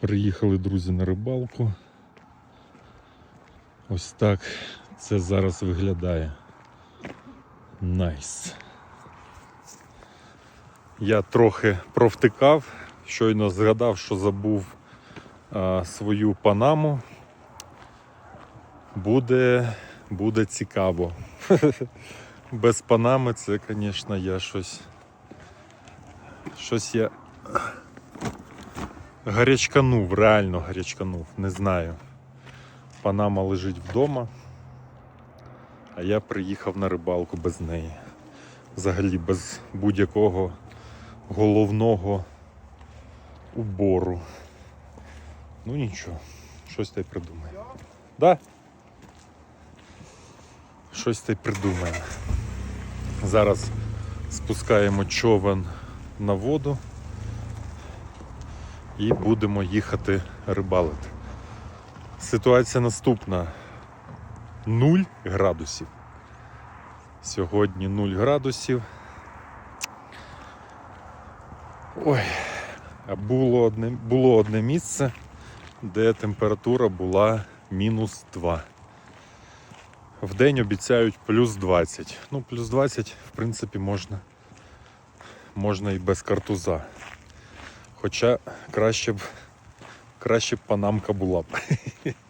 Приїхали друзі на рибалку. Ось так це зараз виглядає. Найс. Я трохи провтикав, щойно згадав, що забув а, свою панаму. Буде, буде цікаво. Без панами це, звісно, я щось. Щось я гарячканув, реально гарячканув, не знаю. Панама лежить вдома, а я приїхав на рибалку без неї. Взагалі без будь-якого головного убору. Ну нічого, щось та й придумаємо. Да? Щось та й придумаємо. Зараз спускаємо човен на воду і будемо їхати рибалити. Ситуація наступна: 0 градусів. Сьогодні 0 градусів. Ой, а було одне, було одне місце, де температура була мінус 2. В день обіцяють плюс 20. Ну, плюс 20, в принципі, можна, можна і без картуза. Хоча краще б, краще б панамка була б.